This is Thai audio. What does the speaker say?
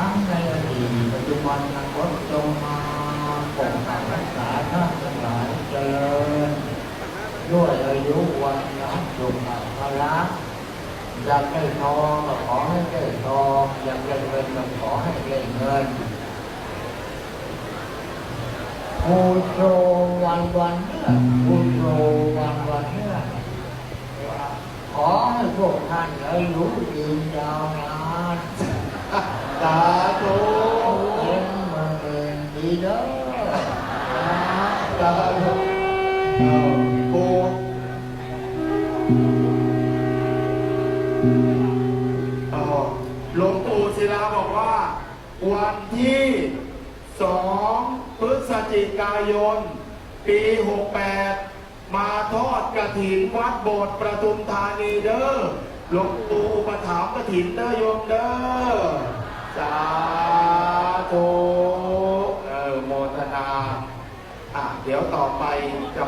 ทั้งในอดีตปัจจุบันอนาคตจงมาปกปักรักษาท่านทั้งหลายเจริญ ด้วยอายุวันนะสุขภาละอยากได้ทองก็ขอให้ได้ทองอยากได้เงินก็ขอให้ได้เงินภูโชวันวันเนี่ยภูโชวันวันเนี่ยขอให้พวกท่านอายุยืนยาว สาธุเย็นเองดีเด้อสาธุเอาปูเอาหลวงปู่ศิลาบอกว่า วันที่สองพฤศจิกายน ปี 68 มาทอดกระถินวัดโบสถ์ประทุมธานีเด้อหลวงปู่ประถามกระถินเด้อโยมเด้อ ธุเออโมทนา อะ เดี๋ยวต่อไปจะ